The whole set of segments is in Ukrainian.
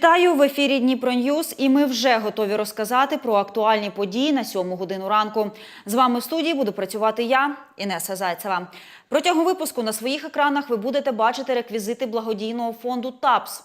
Вітаю в ефірі Дніпро Ньюз і ми вже готові розказати про актуальні події на сьому годину ранку. З вами в студії буду працювати я, Інеса Зайцева. Протягом випуску на своїх екранах ви будете бачити реквізити благодійного фонду ТАПС.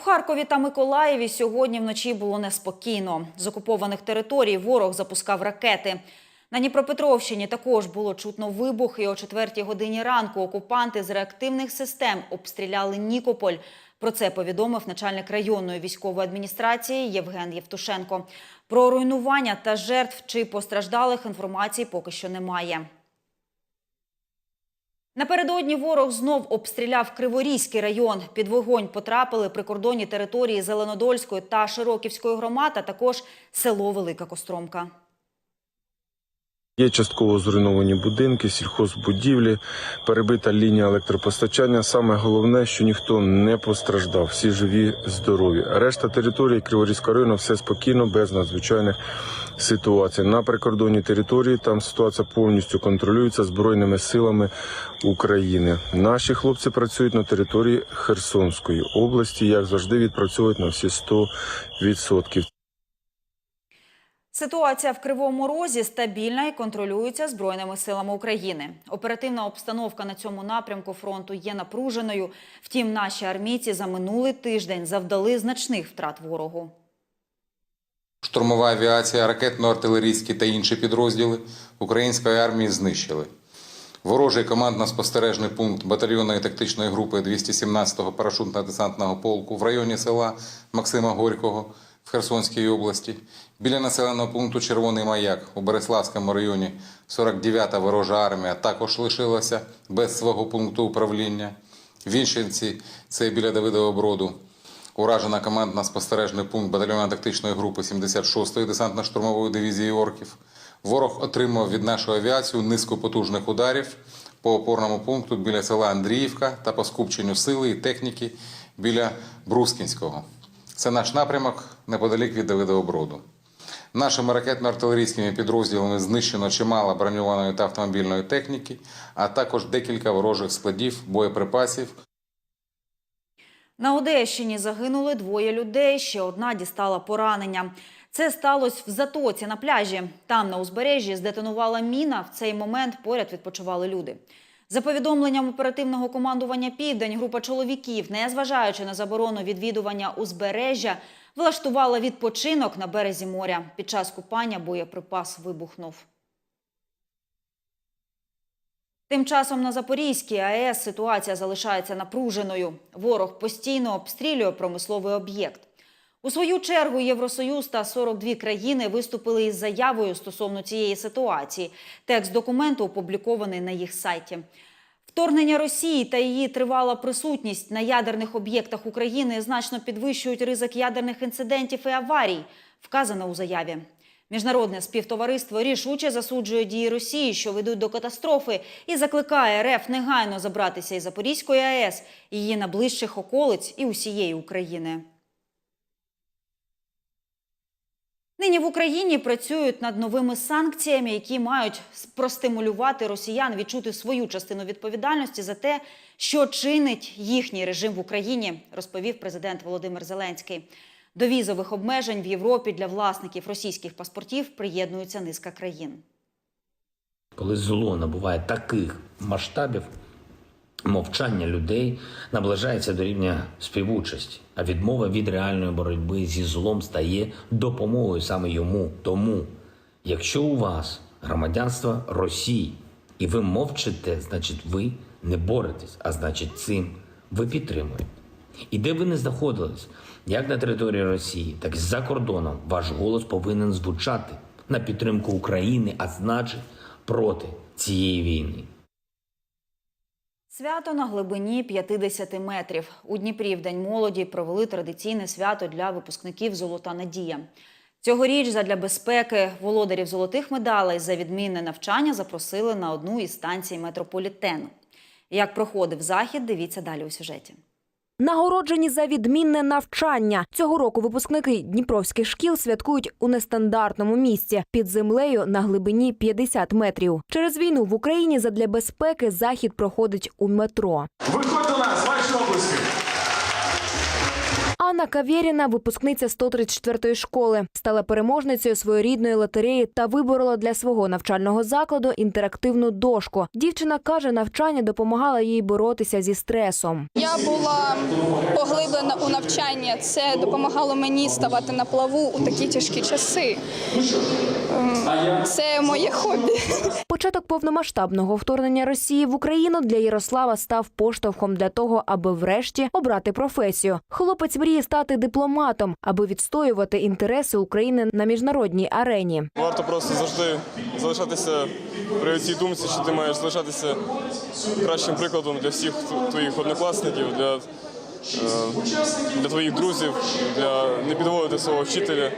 У Харкові та Миколаєві сьогодні вночі було неспокійно. З окупованих територій ворог запускав ракети. На Дніпропетровщині також було чутно вибух, і о 4 годині ранку окупанти з реактивних систем обстріляли Нікополь. Про це повідомив начальник районної військової адміністрації Євген Євтушенко. Про руйнування та жертв чи постраждалих інформації поки що немає. Напередодні ворог знов обстріляв Криворізький район. Під вогонь потрапили прикордонні території Зеленодольської та Широківської громад, а також село Велика Костромка. Є частково зруйновані будинки, сільхозбудівлі, перебита лінія електропостачання. Саме головне, що ніхто не постраждав, всі живі, здорові. Решта території Криворізького району все спокійно, без надзвичайних ситуацій. На прикордонній території там ситуація повністю контролюється збройними силами України. Наші хлопці працюють на території Херсонської області, як завжди, відпрацьовують на всі 100%. Ситуація в Кривому Розі стабільна і контролюється Збройними силами України. Оперативна обстановка на цьому напрямку фронту є напруженою. Втім, наші армійці за минулий тиждень завдали значних втрат ворогу. Штурмова авіація, ракетно-артилерійські та інші підрозділи української армії знищили. Ворожий командно-спостережний пункт батальйонної тактичної групи 217-го парашутно-десантного полку в районі села Максима Горького в Херсонській області, біля населеного пункту Червоний Маяк у Береславському районі 49-та ворожа армія також лишилася без свого пункту управління. Вінщенці, це біля Давидового Броду, Уражена командно-спостережний пункт батальйонно-тактичної групи 76-ї десантно-штурмової дивізії орків. Ворог отримав від нашої авіації низку потужних ударів по опорному пункту біля села Андріївка та по скупченню сили і техніки біля Брускінського. Це наш напрямок неподалік від Давидового Броду. Нашими ракетно-артилерійськими підрозділами знищено чимало броньованої та автомобільної техніки, а також декілька ворожих складів боєприпасів На Одещині загинули двоє людей. Ще одна дістала поранення. Це сталося в затоці на пляжі. Там на узбережжі здетонувала міна. В цей момент поряд відпочивали люди. За повідомленням оперативного командування Південь, група чоловіків, незважаючи на заборону відвідування узбережжя, влаштувала відпочинок на березі моря. Під час купання боєприпас вибухнув. Тим часом на Запорізькій АЕС ситуація залишається напруженою. Ворог постійно обстрілює промисловий об'єкт. У свою чергу Євросоюз та 42 країни виступили із заявою стосовно цієї ситуації. Текст документу опублікований на їх сайті. Вторгнення Росії та її тривала присутність на ядерних об'єктах України значно підвищують ризик ядерних інцидентів і аварій, вказано у заяві. Міжнародне співтовариство рішуче засуджує дії Росії, що ведуть до катастрофи, і закликає РФ негайно забратися із Запорізької АЕС, її найближчих околиць і усієї України. Нині в Україні працюють над новими санкціями, які мають простимулювати росіян відчути свою частину відповідальності за те, що чинить їхній режим в Україні, розповів президент Володимир Зеленський. До візових обмежень в Європі для власників російських паспортів приєднується низка країн. Коли зло набуває таких масштабів, мовчання людей наближається до рівня співучасті, а відмова від реальної боротьби зі злом стає допомогою саме йому. Тому, якщо у вас громадянство Росії і ви мовчите, значить ви не боретесь, а значить цим ви підтримуєте. І де ви не знаходились, як на території Росії, так і за кордоном, ваш голос повинен звучати на підтримку України, а значить проти цієї війни. Свято на глибині 50 метрів. У Дніпрі в День молоді провели традиційне свято для випускників Золота Надія. Цьогоріч задля безпеки володарів золотих медалей за відмінне навчання запросили на одну із станцій метрополітену. Як проходив захід, дивіться далі у сюжеті. Нагороджені за відмінне навчання цього року випускники дніпровських шкіл святкують у нестандартному місці під землею на глибині 50 метрів. Через війну в Україні задля безпеки захід проходить у метро. Анна Кавєріна, випускниця 134-ї школи, стала переможницею своєрідної лотереї та виборола для свого навчального закладу інтерактивну дошку. Дівчина каже, навчання допомагало їй боротися зі стресом. Я була поглиблена у навчання. Це допомагало мені ставати на плаву у такі тяжкі часи. Ем, Це моє хобі. Початок повномасштабного вторгнення Росії в Україну для Ярослава став поштовхом для того, аби врешті обрати професію. Хлопець мріє стати дипломатом, аби відстоювати інтереси України на міжнародній арені. Варто просто завжди залишатися при цій думці, що ти маєш залишатися кращим прикладом для всіх твоїх однокласників, для, е, для твоїх друзів, для не підводити свого вчителя.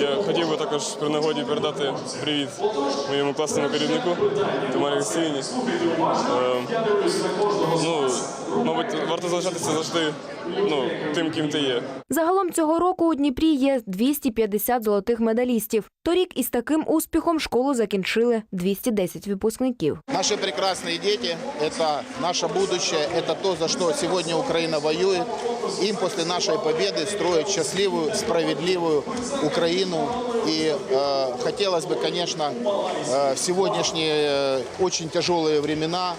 Я хотів би також при нагоді передати привіт моєму класному керівнику Тамарі Васильівні. Е, Ну, мабуть, варто залишатися завжди ну, тим, ким ти є. Загалом цього року у Дніпрі є 250 золотих медалістів. Торік із таким успіхом школу закінчили 210 випускників. Наши прекрасные дети – это наше будущее, это то, за что сегодня Украина воюет. Им после нашей победы строить счастливую, справедливую Украину. И э, хотелось бы, конечно, э, в сегодняшние э, очень тяжелые времена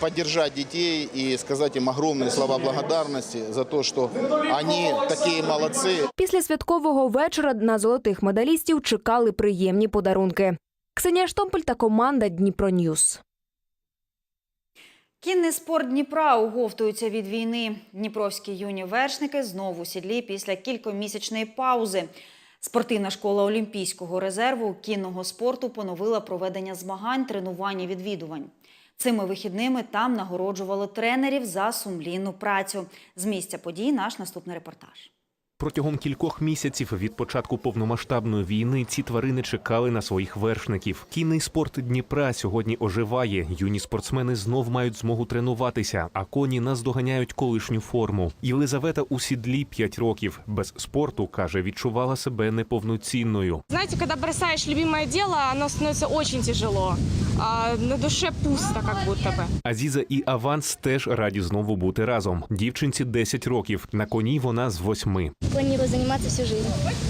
поддержать детей и сказать им огромные слова благодарности за то, что они такие молодцы, Після святкового вечора на золотих медалістів чекали приємні подарунки. Ксенія Штомпель та команда Дніпро Ньюс. Кінний спорт Дніпра оговтується від війни. Дніпровські юні вершники знову сідлі після кількомісячної паузи. Спортивна школа Олімпійського резерву кінного спорту поновила проведення змагань, тренувань і відвідувань. Цими вихідними там нагороджували тренерів за сумлінну працю. З місця подій наш наступний репортаж. Протягом кількох місяців від початку повномасштабної війни ці тварини чекали на своїх вершників. Кінний спорт Дніпра сьогодні оживає. Юні спортсмени знов мають змогу тренуватися, а коні наздоганяють колишню форму. Єлизавета у сідлі 5 років. Без спорту каже, відчувала себе неповноцінною. Знаете, когда бросаешь любимое дело, оно становится очень тяжело. А на душе пусто, как будто бы. Азіза і Аванс теж раді знову бути разом. Дівчинці 10 років. На коні вона з восьми. планирую заниматься всю жизнь.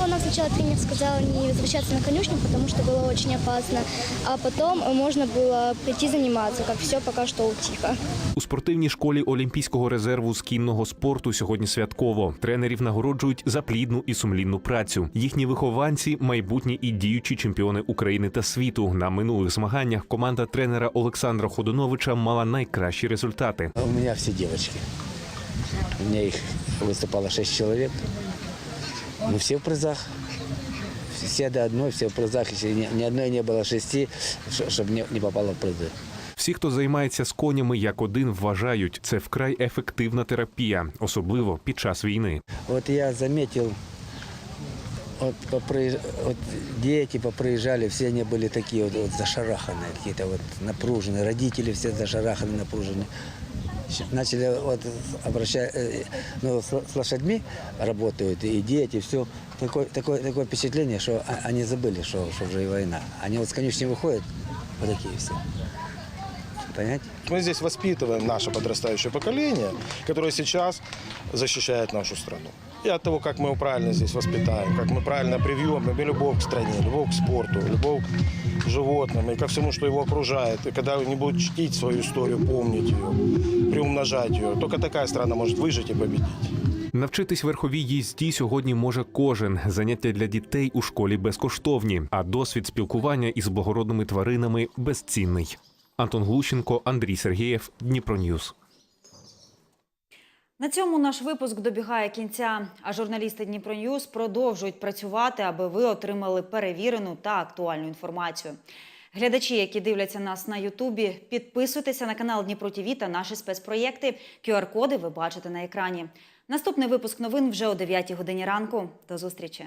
Нам сначала тренер сказал не возвращаться на конюшню, потому что было очень опасно, а потом можно было прийти заниматься, как все пока что тихо. У спортивній школі Олімпійського резерву з кінного спорту сьогодні святково. Тренерів нагороджують за плідну і сумлінну працю. Їхні вихованці майбутні і діючі чемпіони України та світу. На минулих змаганнях команда тренера Олександра Ходуновича мала найкращі результати. У меня все девочки. У меня их выступало шесть человек. Ну, все в призах. Все до одной, все в призах. Если ни, ни одной не было шести, чтобы не, не попало в призы. Всі, хто займається з конями як один, вважають, це вкрай ефективна терапія, особливо під час війни. Вот я заметил, вот, попри- вот дети поприезжали, все они были такие вот, вот зашараханные, какие-то вот напруженные. Родители все зашараханные, напруженные. Щ- Начали вот обращать, э, ну, с, с лошадьми работают, и дети, все. Такое, такое, такое впечатление, что о- они забыли, что, что уже и война. Они вот с конюшни выходят, вот такие все. Понимаете? Мы здесь воспитываем наше подрастающее поколение, которое сейчас защищает нашу страну. И от того, как мы его правильно здесь воспитаем, как мы правильно привьем им и любовь к стране, любовь к спорту, любовь к животным и ко всему, что его окружает. И когда они будут чтить свою историю, помнить ее, приумножать ее, только такая страна может выжить и победить. Навчитись верховій їзді сьогодні може кожен. Заняття для дітей у школі безкоштовні, а досвід спілкування із благородними тваринами безцінний. Антон Глущенко, Андрій Сергієв, Дніпро Ньюс. На цьому наш випуск добігає кінця. А журналісти Дніпро Ньюз продовжують працювати, аби ви отримали перевірену та актуальну інформацію. Глядачі, які дивляться нас на Ютубі, підписуйтеся на канал Дніпро ТІВІ та наші спецпроєкти. QR-коди ви бачите на екрані. Наступний випуск новин вже о 9 годині ранку. До зустрічі.